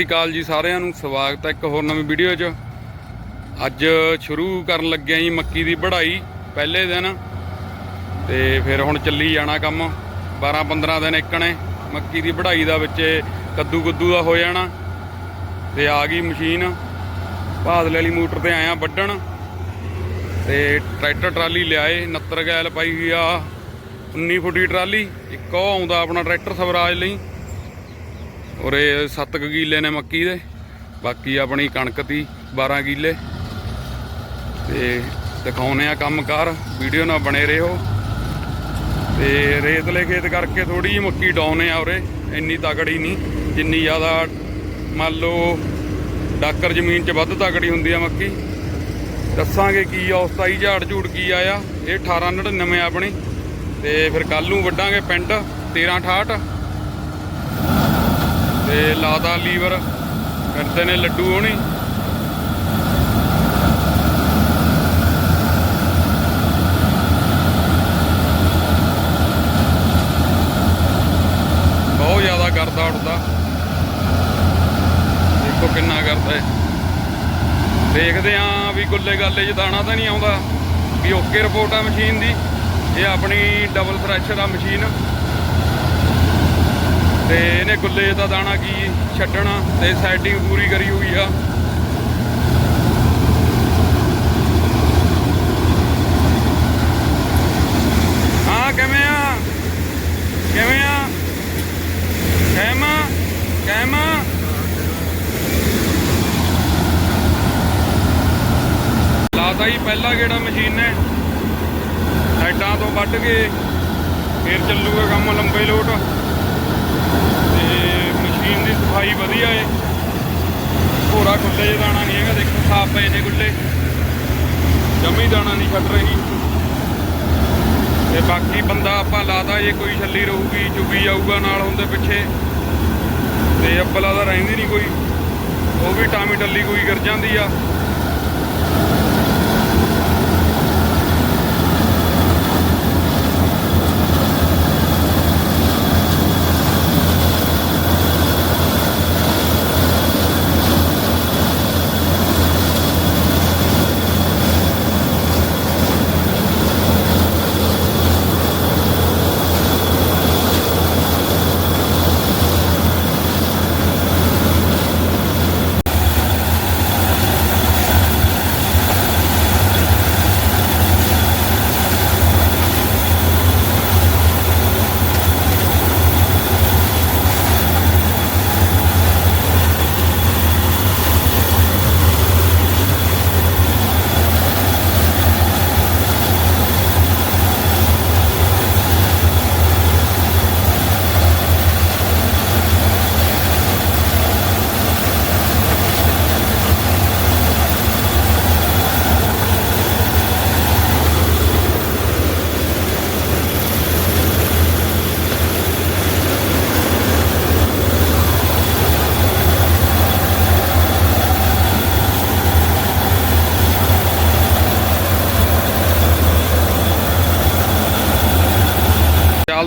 ਸ਼੍ਰੀ ਅਕਾਲ ਜੀ ਸਾਰਿਆਂ ਨੂੰ, ਸਵਾਗਤ ਹੈ ਇੱਕ ਹੋਰ ਨਵੀਂ ਵੀਡੀਓ 'ਚ। ਅੱਜ ਸ਼ੁਰੂ ਕਰਨ ਲੱਗਿਆ ਜੀ ਮੱਕੀ ਦੀ ਵਢਾਈ, ਪਹਿਲੇ ਦਿਨ। ਤੇ ਫਿਰ ਹੁਣ ਚੱਲੀ ਜਾਣਾ ਕੰਮ 12 15 ਦਿਨ ਇੱਕਣੇ ਮੱਕੀ ਦੀ ਵਢਾਈ ਦਾ ਵਿੱਚ ਕੱਦੂ ਕੁੱਦੂ ਦਾ ਹੋ ਜਾਣਾ। ਤੇ ਆ ਗਈ ਮਸ਼ੀਨ, ਭਾਦਲੇ ਵਾਲੀ ਮੋਟਰ ਤੇ ਆਇਆ ਵੱਢਣ। ਤੇ ਟਰੈਕਟਰ ਟਰਾਲੀ ਲਿਆਏ 69 ਗੈਲ ਪਾਈ ਹੋਈ ਆ 19 ਫੁੱਟੀ ਟਰਾਲੀ, ਇੱਕ ਉਹ ਆਉਂਦਾ ਆਪਣਾ ਟਰੈਕਟਰ ਸਵਰਾਜ ਲਈ। ਉਰੇ ਇਹ 7 ਕਿੱਲੇ ਨੇ ਮੱਕੀ ਦੇ। ਬਾਕੀ ਆਪਣੀ ਕਣਕ ਤੀ 12 ਕਿੱਲੇ। ਤੇ ਦਿਖਾਉਨੇ ਆ ਕੰਮਕਾਰ। ਵੀਡੀਓ ਨਾਲ ਬਣੇ ਰਹੋ। ਤੇ ਰੇਤਲੇ ਖੇਤ ਕਰਕੇ ਥੋੜੀ ਜਿਹੀ ਮੱਕੀ ਡਾਉਨ ਆ ਉਰੇ। ਇੰਨੀ ਤਕੜੀ ਨਹੀਂ। ਜਿੰਨੀ ਜ਼ਿਆਦਾ ਮੰਨ ਲਓ ਡਾਕਰ ਜ਼ਮੀਨ 'ਚ ਵੱਧ ਤਕੜੀ ਹੁੰਦੀ ਆ ਮੱਕੀ। ਦੱਸਾਂਗੇ ਕੀ ਔਸਤਾਈ ਝਾੜ ਝੂੜ ਕੀ ਆਇਆ। ਇਹ 1899 ਆਪਣੀ। ਤੇ ਫਿਰ ਕੱਲ ਨੂੰ ਵੱਢਾਂਗੇ ਪਿੰਡ। 1368 ਤੇ ਲਾਦਾ ਲੀਵਰ, ਕਰਦੇ ਨੇ ਲੱਡੂ ਹੋਣੀ ਬਹੁਤ ਜ਼ਿਆਦਾ ਕਰਦਾ ਉੜਦਾ। ਦੇਖੋ ਕਿੰਨਾ ਕਰਦਾ ਹੈ ਦੇਖਦੇ ਆਂ ਵੀ ਗੁੱਲੇ ਗਾਲੇ 'ਚ ਦਾਣਾ ਤਾਂ ਨਹੀਂ ਆਉਂਦਾ। ਵੀ ਓਕੇ ਰਿਪੋਰਟ ਆ ਮਸ਼ੀਨ ਦੀ। ਇਹ ਆਪਣੀ ਡਬਲ ਥ੍ਰੈਸ਼ਰ ਆ ਮਸ਼ੀਨ। ਤੇ ਇਹਨੇ ਗੁੱਲੇ ਦਾ ਦਾਣਾ ਕੀ ਛੱਡਣਾ ਤੇ ਸੈਟਿੰਗ ਪੂਰੀ ਕਰੀ ਹੋਈ ਆ। ਹਾਂ, ਕਿਵੇਂ ਆ? ਕਿਵੇਂ ਆ? ਕਹਿਮਾ ਕਹਿਮਾ ਲਾਤਾ ਹੀ ਪਹਿਲਾ ਕਿਹੜਾ ਮਸ਼ੀਨ ਨੇ। ਸਾਈਡਾਂ ਤੋਂ ਵੱਢ ਕੇ ਫਿਰ ਚੱਲੂਗਾ ਕੰਮ ਲੰਬੇ ਲੋਟ। ਤੇ ਮਸ਼ੀਨ ਦੀ ਸਫ਼ਾਈ ਵਧੀਆ ਏ। ਭੋਰਾ ਖੁੱਲੇ ਜਿਹਾ ਦਾਣਾ ਨਹੀਂ ਹੈਗਾ, ਦੇਖੋ ਸਾਫ਼ ਪਏ ਨੇ ਗੁੱਲੇ ਜਮੀ ਦਾਣਾ ਨਹੀਂ ਛੱਡ ਰਹੀ। ਤੇ ਬਾਕੀ ਬੰਦਾ ਆਪਾਂ ਲਾਦਾ ਜੇ ਕੋਈ ਛੱਲੀ ਰਹੂਗੀ, ਚੁਗੀ ਜਾਊਗਾ ਨਾਲ ਹੁੰਦੇ ਪਿੱਛੇ। ਤੇ ਅੱਬਲਾ ਦਾ ਰਹਿੰਦੀ ਨਹੀਂ ਕੋਈ। ਉਹ ਵੀ ਟਾਮੀ ਟੱਲੀ ਕੋਈ ਗਿਰ ਜਾਂਦੀ ਆ।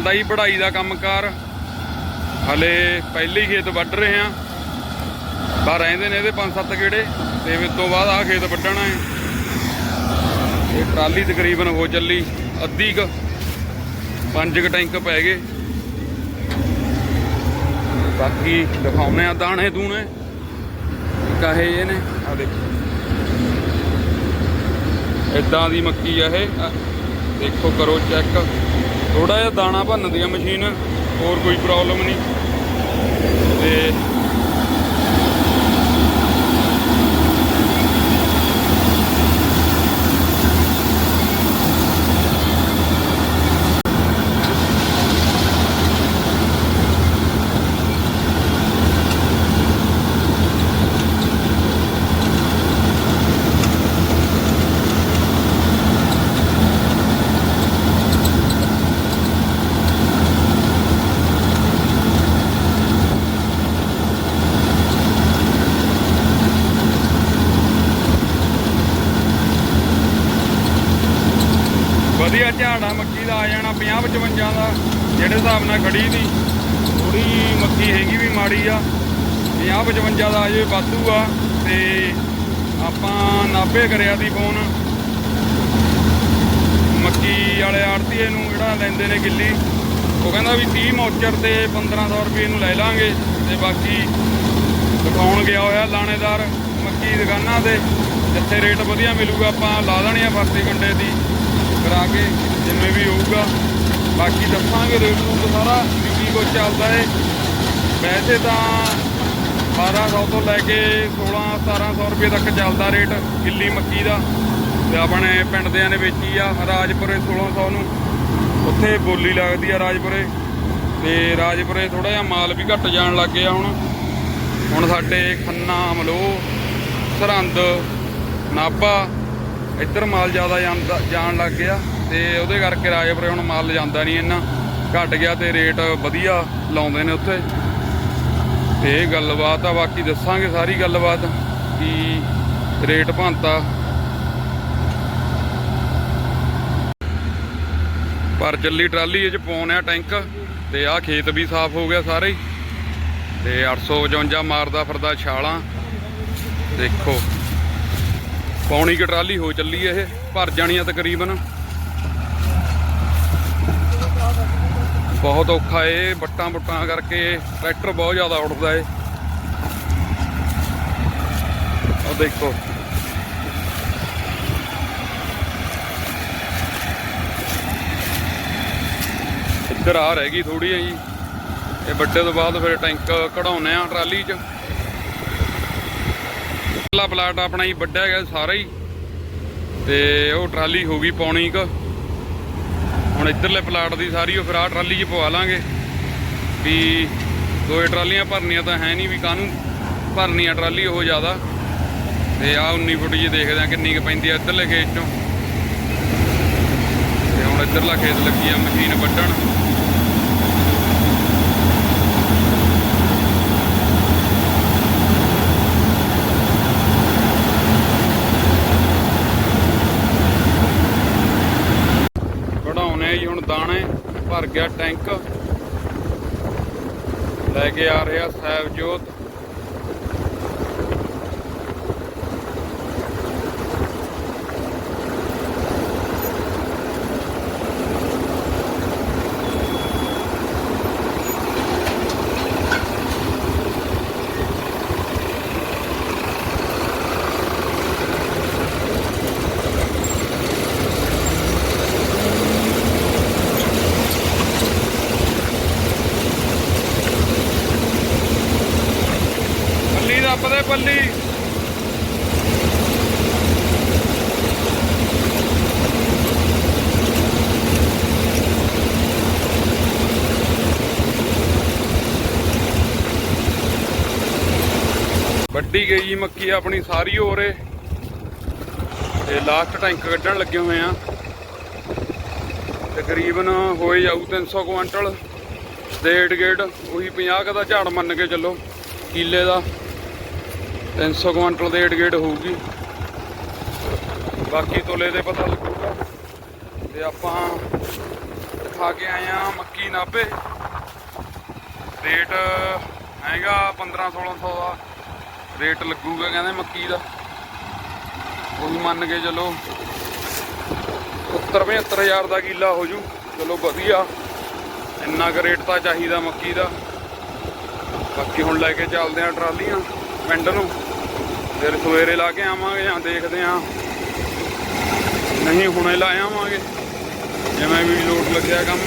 ਚੱਲਦਾ ਹੀ ਪੜ੍ਹਾਈ ਦਾ ਕੰਮਕਾਰ। ਹਲੇ ਪਹਿਲੇ ਖੇਤ ਵੱਢ ਰਹੇ ਆ ਪਰ ਰਹਿੰਦੇ ਨੇ ਇਹਦੇ ਪੰਜ ਸੱਤ ਗੇੜੇ ਤੇ ਫਿਰ ਤੋਂ ਬਾਅਦ ਆ ਖੇਤ ਵੱਢਣਾ ਹੈ। ਇਹ ਟਰਾਲੀ ਤਕਰੀਬਨ ਹੋ ਚੱਲੀ ਅੱਧੀ ਕ। ਪੰਜ ਕ ਟੈਂਕ ਪੈ ਗਏ। ਬਾਕੀ ਦਿਖਾਉਣੇ ਆ ਦਾਣੇ ਦੂਣੇ। ਕਾਹੇ ਇਹ ਨੇ। ਆ ਦੇਖੋ। ਇਦਾਂ ਦੀ ਮੱਕੀ ਆ ਇਹ। ਦੇਖੋ ਕਰੋ ਚੈੱਕ। ਥੋੜਾ ਜਿਹਾ ਦਾਣਾ ਭੰਨਦੀ ਆ ਮਸ਼ੀਨ ਹੋਰ ਕੋਈ ਪ੍ਰੋਬਲਮ ਨਹੀਂ। ਤੇ ਵਧੀਆ ਝਾੜਾ ਮੱਕੀ ਦਾ ਆ ਜਾਣਾ 50 55 ਦਾ, ਜਿਹੜੇ ਹਿਸਾਬ ਨਾਲ ਖੜੀ ਦੀ ਥੋੜੀ ਮੱਕੀ ਹੈਗੀ ਵੀ ਮਾੜੀ ਆ। 50 55 ਦਾ ਅਜੇ ਵਾਧੂ ਆ ਤੇ ਆਪਾਂ 90 ਕਰਿਆ ਦੀ ਫੋਨ ਮੱਕੀ ਵਾਲੇ ਆੜਤੀਏ ਨੂੰ ਜਿਹੜਾ ਲੈਂਦੇ ਨੇ ਗਿੱਲੀ, ਉਹ ਕਹਿੰਦਾ ਵੀ 30 ਮੌਚਰ ਤੇ 1500 ਰੁਪਏ ਨੂੰ ਲੈ ਲਾਂਗੇ ਤੇ ਬਾਕੀ ਦਿਖਾਉਣ ਗਿਆ ਹੋਇਆ ਲਾਣੇਦਾਰ ਮੱਕੀ ਦੁਕਾਨਾਂ ਤੇ, ਜਿੱਥੇ ਰੇਟ ਵਧੀਆ ਮਿਲੂਗਾ ਆਪਾਂ ਲਾ ਦੇਣੀ ਆ ਫਰਤੀ ਕੰਡੇ ਦੀ। ਕਰਾ ਕੇ ਜਿਵੇਂ ਵੀ ਹੋਊਗਾ। ਬਾਕੀ ਦੱਸਾਂਗੇ ਰੇਟ ਨੂੰ ਤਾਂ ਸਾਰਾ ਵੀ ਕੀ ਚੱਲਦਾ ਏ। ਵੈਸੇ ਤਾਂ 1200 ਤੋਂ ਲੈ ਕੇ 16 1700 ਰੁਪਏ ਤੱਕ ਚੱਲਦਾ ਰੇਟ ਗਿੱਲੀ ਮੱਕੀ ਦਾ। ਤੇ ਆਪਣੇ ਪਿੰਡ ਦਿਆਂ ਨੇ ਵੇਚੀ ਆ ਰਾਜਪੁਰੇ 1600 ਨੂੰ। ਉੱਥੇ ਬੋਲੀ ਲੱਗਦੀ ਆ ਰਾਜਪੁਰੇ। ਤੇ ਰਾਜਪੁਰੇ ਥੋੜਾ ਜਿਹਾ ਮਾਲ ਵੀ ਘਟ ਜਾਣ ਲੱਗ ਗਿਆ ਹੁਣ। ਹੁਣ ਸਾਡੇ ਖੰਨਾ ਮਲੋ ਸਰਹੰਦ, ਨਾਭਾ ਇੱਧਰ ਮਾਲ ਜ਼ਿਆਦਾ ਜਾਂਦਾ ਜਾਣ ਲੱਗ ਗਿਆ ਤੇ ਉਹਦੇ ਕਰਕੇ ਰਾਜਪੁਰੇ ਹੁਣ ਮਾਲ ਜਾਂਦਾ ਨਹੀਂ ਇੰਨਾ। ਘਟ ਗਿਆ ਤੇ ਰੇਟ ਵਧੀਆ ਲਾਉਂਦੇ ਨੇ ਉੱਥੇ। ਤੇ ਇਹ ਗੱਲਬਾਤ ਆ, ਬਾਕੀ ਦੱਸਾਂਗੇ ਸਾਰੀ ਗੱਲਬਾਤ ਕੀ ਰੇਟ ਭੰਤਾ ਪਰ ਚੱਲੀ ਟਰਾਲੀ ਇਹ ਚ ਪਾਉਣਿਆ ਟੈਂਕ ਤੇ ਆਹ ਖੇਤ ਵੀ ਸਾਫ਼ ਹੋ ਗਿਆ ਸਾਰੇ। ਹੀ ਤੇ 855 ਮਾਰਦਾ ਫਿਰਦਾ ਛਾਲਾਂ। ਦੇਖੋ। ਪੌਣੀ ਕਿ ਟਰਾਲੀ ਹੋ ਚੱਲੀ ਇਹ, ਭਰ ਜਾਣੀ ਆ ਤਕਰੀਬਨ। ਬਹੁਤ ਔਖਾ ਏ ਬੱਟਾਂ ਬੁੱਟਾਂ ਕਰਕੇ ਟਰੈਕਟਰ ਬਹੁਤ ਜ਼ਿਆਦਾ ਉੱਠਦਾ ਏ। ਉਹ ਦੇਖੋ। ਇੱਧਰ ਆ ਰਹਿ ਗਈ ਥੋੜੀ ਆ ਜੀ ਇਹ ਵੱਡੇ ਤੋਂ ਬਾਅਦ ਫਿਰ ਟੈਂਕ ਕਢਾਉਨੇ ਆ ਟਰਾਲੀ 'ਚ। ਪਹਿਲਾ ਪਲਾਟ ਆਪਣਾ ਹੀ ਵੱਡਾ ਹੈਗਾ ਸਾਰਾ ਹੀ। ਤੇ ਉਹ ਟਰਾਲੀ ਹੋ ਗਈ ਪੌਣੀ ਕ। ਹੁਣ ਇੱਧਰਲੇ ਪਲਾਟ ਦੀ ਸਾਰੀ ਉਹ ਫਿਰ ਆਹ ਟਰਾਲੀ 'ਚ ਪਵਾ ਲਾਂਗੇ। ਵੀ ਦੋਏ ਟਰਾਲੀਆਂ ਭਰਨੀਆਂ ਤਾਂ ਹੈ ਨਹੀਂ ਵੀ ਕਾਹਨੂੰ ਭਰਨੀ ਆ ਟਰਾਲੀ ਉਹ ਜ਼ਿਆਦਾ। ਤੇ ਆ 19 ਫੁੱਟ ਜੀ ਦੇਖਦੇ ਆ ਕਿੰਨੀ ਕੁ ਪੈਂਦੀ ਆ ਇੱਧਰਲੇ ਖੇਤ 'ਚੋਂ। ਤੇ ਹੁਣ ਇੱਧਰਲਾ ਖੇਤ ਲੱਗੀ ਆ ਮਸ਼ੀਨ ਵੱਢਣ। ਕਢਾਉਣੇ ਜੀ ਹੁਣ ਦਾਣੇ ਭਰ ਗਿਆ ਟੈਂਕ। ਲੈ ਕੇ ਆ ਰਿਹਾ ਸਾਹਿਬਜੋਤ। ਪੱਲੀ ਦੱਬਦੇ ਪੱਲੀ ਵੱਡੀ ਗਈ ਜੀ ਮੱਕੀ ਆਪਣੀ ਸਾਰੀ ਹੋ ਰੇ ਤੇ ਲਾਸਟ ਟੈਂਕ ਕੱਢਣ ਲੱਗੇ ਹੋਏ ਆ। ਤਕਰੀਬਨ ਹੋਏ ਜਾਊ 300 ਕੁਇੰਟਲ ਡੇਢ ਗੇਟ, ਉਹੀ 50 ਕੁ ਦਾ ਝਾੜ ਮੰਨ ਕੇ ਚੱਲੋ, ਕਿੱਲੇ ਦਾ। 300 ਕੁਇੰਟਲ ਦੇ ਏਡ ਗੇੜ ਹੋਊਗੀ। ਬਾਕੀ ਤੋਲੇ ਦੇ ਪਤਾ ਲੱਗੂਗਾ। ਤੇ ਆਪਾਂ ਖਾ ਕੇ ਆਏ ਆ ਮੱਕੀ ਨਾਭੇ। ਰੇਟ ਹੈਗਾ 15 1600 ਦਾ। ਰੇਟ ਲੱਗੂਗਾ ਕਹਿੰਦੇ ਮੱਕੀ ਦਾ। ਉਹੀ ਮੰਨ ਕੇ ਚਲੋ 70 75000 ਦਾ ਕਿੱਲਾ ਹੋ ਜੂ। ਚਲੋ ਵਧੀਆ। ਇੰਨਾ ਕੁ ਰੇਟ ਤਾਂ ਚਾਹੀਦਾ ਮੱਕੀ ਦਾ। ਬਾਕੀ ਹੁਣ ਲੈ ਕੇ ਚੱਲਦੇ ਆ ਟਰਾਲੀਆਂ ਪਿੰਡ ਨੂੰ। ਫਿਰ ਸਵੇਰੇ ਲਾ ਕੇ ਆਵਾਂਗੇ ਜਾਂ ਦੇਖਦੇ ਆ ਨਹੀਂ ਹੁਣੇ ਲਾ ਆਵਾਂਗੇ। ਜਿਵੇਂ ਵੀ ਲੋਟ ਲੱਗਿਆ ਕੰਮ।